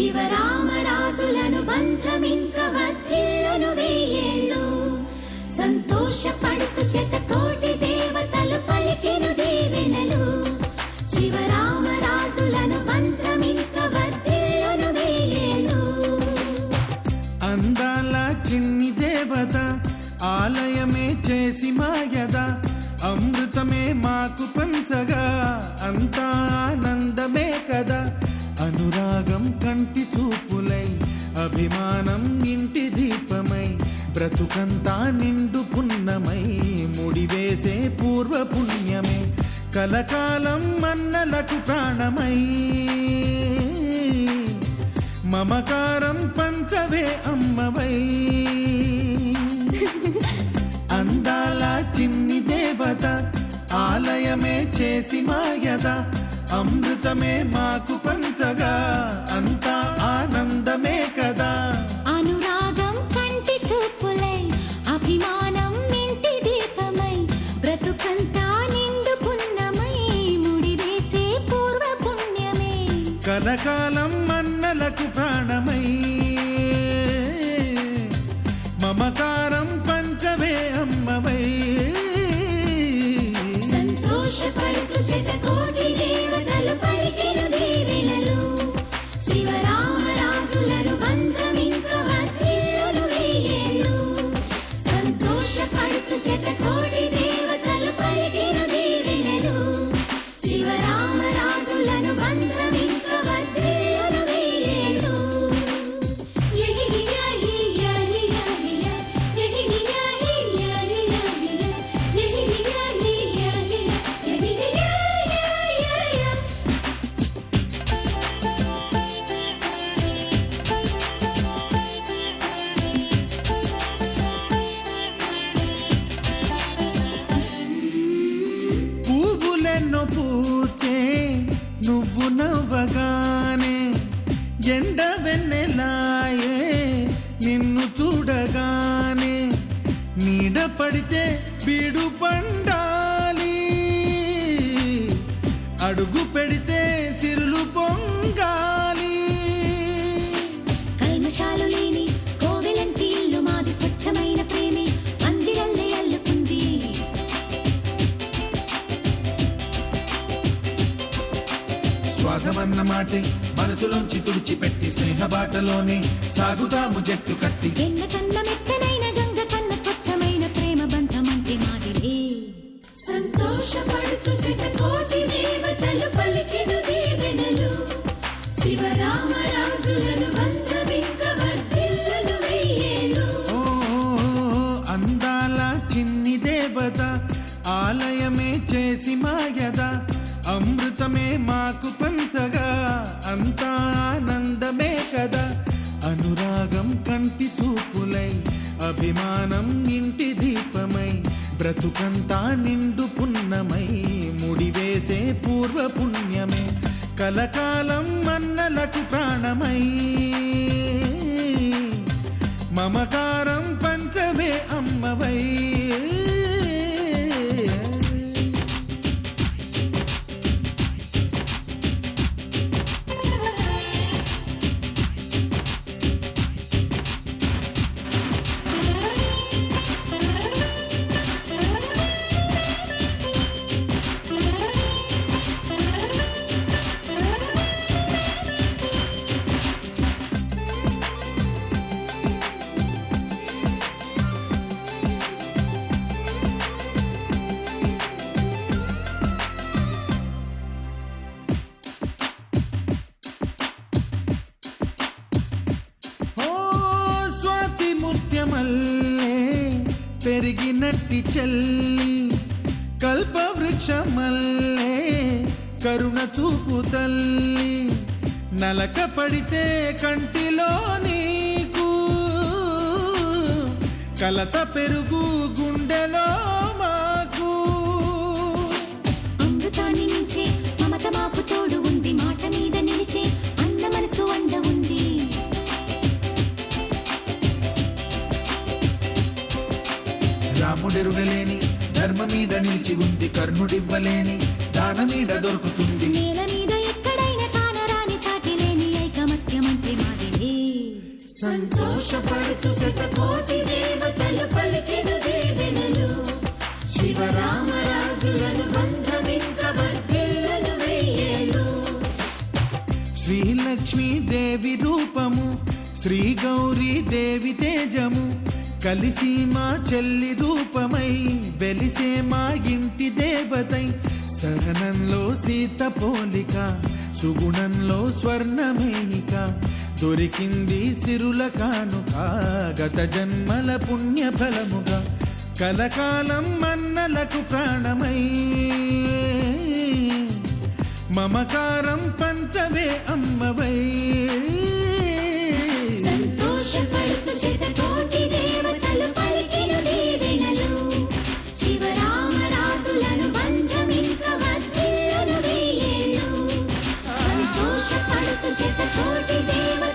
శివరామరాజులను బంధమింక వర్ధిల్లును వెయ్యేళ్ళు సంతోషపడుతూ శతకోటి దేవతలు పలికిను దేవెనలు. శివరామరాజులను బంధమింక వర్ధిల్లును వేయేళ్ళు. అందాల చిన్ని దేవత ఆలయమే చేసి మాయద అమృతమే మాకు పంచగా అంతా ఆనందమే కదా. అనురాగం కంటి చూపులై అభిమానం ఇంటి దీపమై బ్రతుకంతా నిండు పుణ్యమై ముడివేసే పూర్వ పుణ్యమే కలకాలం మన్నలకు ప్రాణమై. మమకారం పంచవే అమ్మవై. అందాల చిన్ని దేవత ఆలయమే చేసి మాయదా అమృతమే మాకు పంచగా అంతా ఆనందమే కదా. అనురాగం కంటి చూపులై అభిమానం ఇంటి దీపమై బ్రతుకంతా నిండు పున్నమై ముడివేసే పూర్వ పుణ్యమే. కలకాలం మన్నలకు ప్రాణమై స్వాగమన్న మాటే మనసులోంచి తుడిచిపెట్టి స్నేహబాటలోనే సాగుతాము జట్టు కట్టి. నిండు పున్నమై ముడివేసే పూర్వ పుణ్యమే కలకాలం మన్నలకు ప్రాణమై. మమకారం పంచమే అమ్మవై. పెరిగినట్టి చెల్లి కల్పవృక్షమల్లే కరుణ చూపు తల్లి. నలక పడితే కంటిలో నీకు కలత పెరుగు గుండెలో రాముడెరుగలేని ధర్మ మీద నిలిచి ఉంది కర్ణుడివ్వలేని దొరుకుతుంది. నేల మీద ఎక్కడైనా కానరాని సాటి లేని ఐకమత్యమంటే మాదిలే సంతోషపడుతూ శతకోటి దేవతలు పలికెను దేవెనలు. శివరామరాజులను బంధమింక వర్ధిల్లను వెయ్యేళ్ళు. శ్రీలక్ష్మీ దేవి రూపము శ్రీ గౌరీ దేవి కలిసి మా చెల్లి రూపమై వెలిసే మా ఇంటి దేవతై. సహనంలో సీత పోలిక సుగుణంలో స్వర్ణమేనిక. దొరికింది సిరుల కానుక గత జన్మల పుణ్య ఫలముగా కలకాలం మన్నలకు ప్రాణమై. మమకారం పంచవే అమ్మవై. సంతోషపడుతూ సంతోషపడుతూ దేవ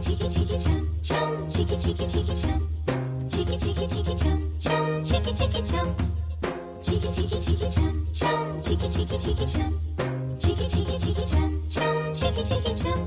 çiki çiki çam çam. Çiki çiki çiki çam. Çiki çiki çiki çam çam. Çiki çiki çam. Çiki çiki çiki çam çam. Çiki çiki çiki çam. Çiki çiki çiki çam çam. Çiki çiki çam.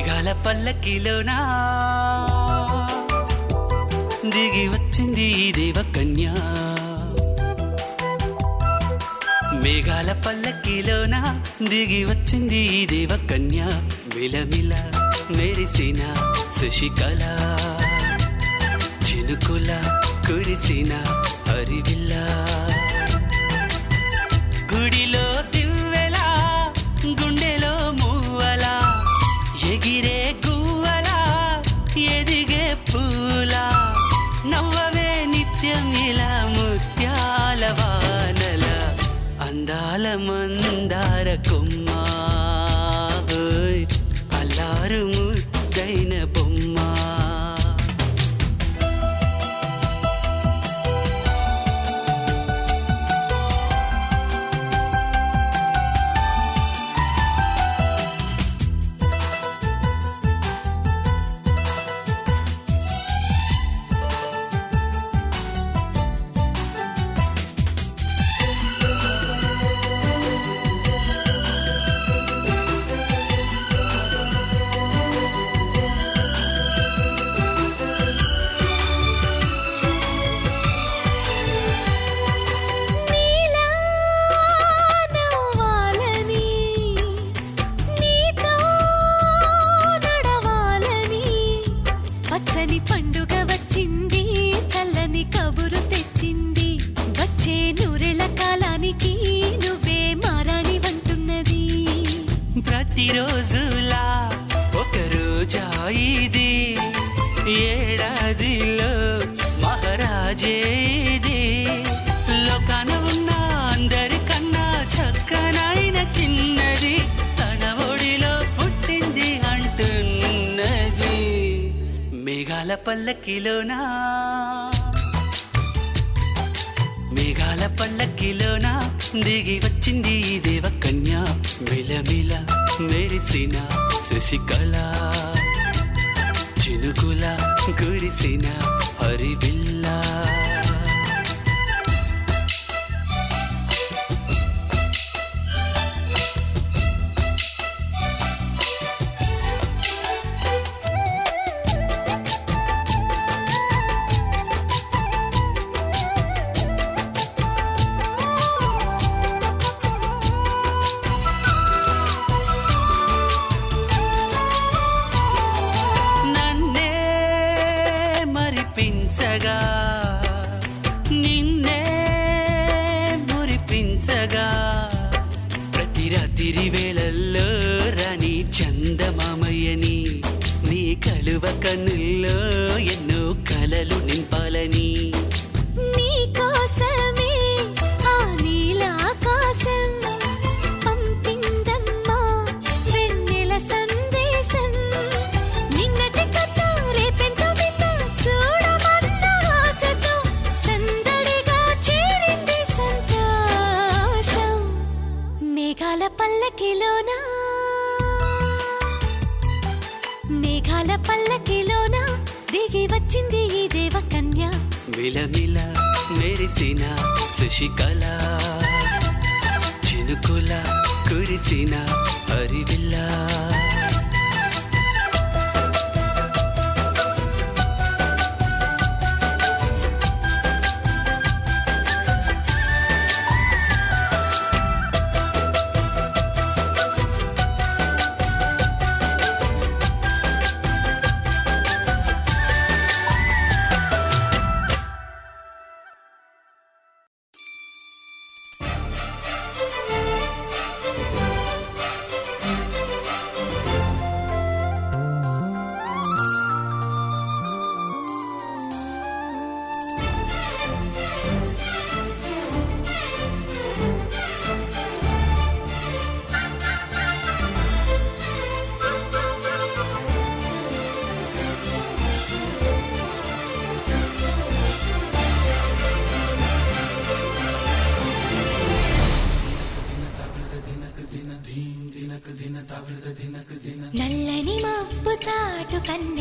మేఘాల పల్లకిలోనా? దిగి వచ్చింది దేవ దేవకన్య. మేఘాల పల్లకిలోనా? దిగి వచ్చింది ఈ దేవకన్య. మిలమిల మెరిసిన శశికళ చినుకుల కురిసిన హరివిల్లా. గుడిలో ஆலமந்தார கொம்மா அல்லாறு முத்தைன பொம்மா. నచ్చింది ఈ దేవ కన్య మిలమిల మెరిసిన శశికళ. చినుకుల గురిసిన హరివిల్లా. రాత్రి వేళల్లో రాణి చందమామయ్యని నీ కలువ కన్నుల్లో ఎన్నో కలలు నింపాలని. తిరిగి వచ్చింది ఈ దేవ కన్య విలవిల మెరిసిన శశికళ చినుకుల కురిసిన കണ്ണു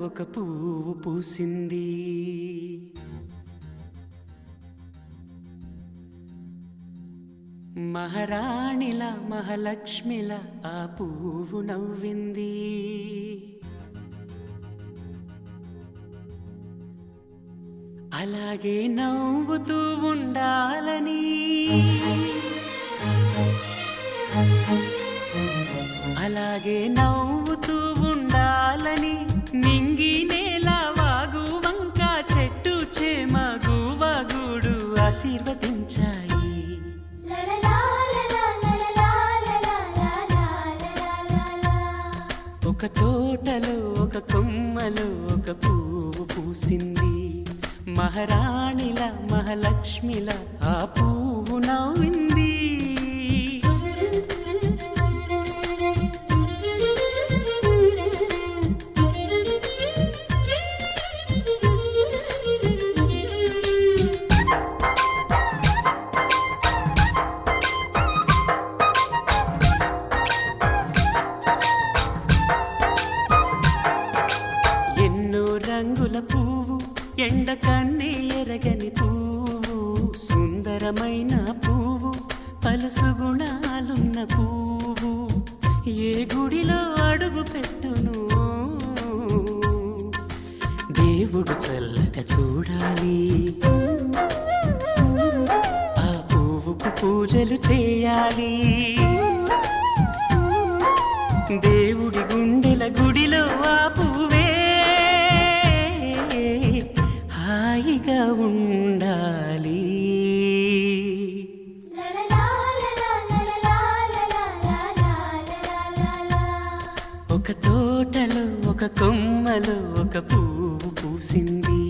ఒక పువ్వు పూసింది. మహారాణిల మహాలక్ష్మిల ఆ పువ్వు నవ్వింది. అలాగే నవ్వుతూ ఉండాలని. అలాగే నవ్వు ఒక తోటలో ఒక కొమ్మలో ఒక పువ్వు పూసింది. మహారాణిల మహాలక్ష్మిల ఆ పువ్వు నవ్వింది. ఒక తోటలో ఒక కొమ్మలో ఒక పువ్వు పూసింది.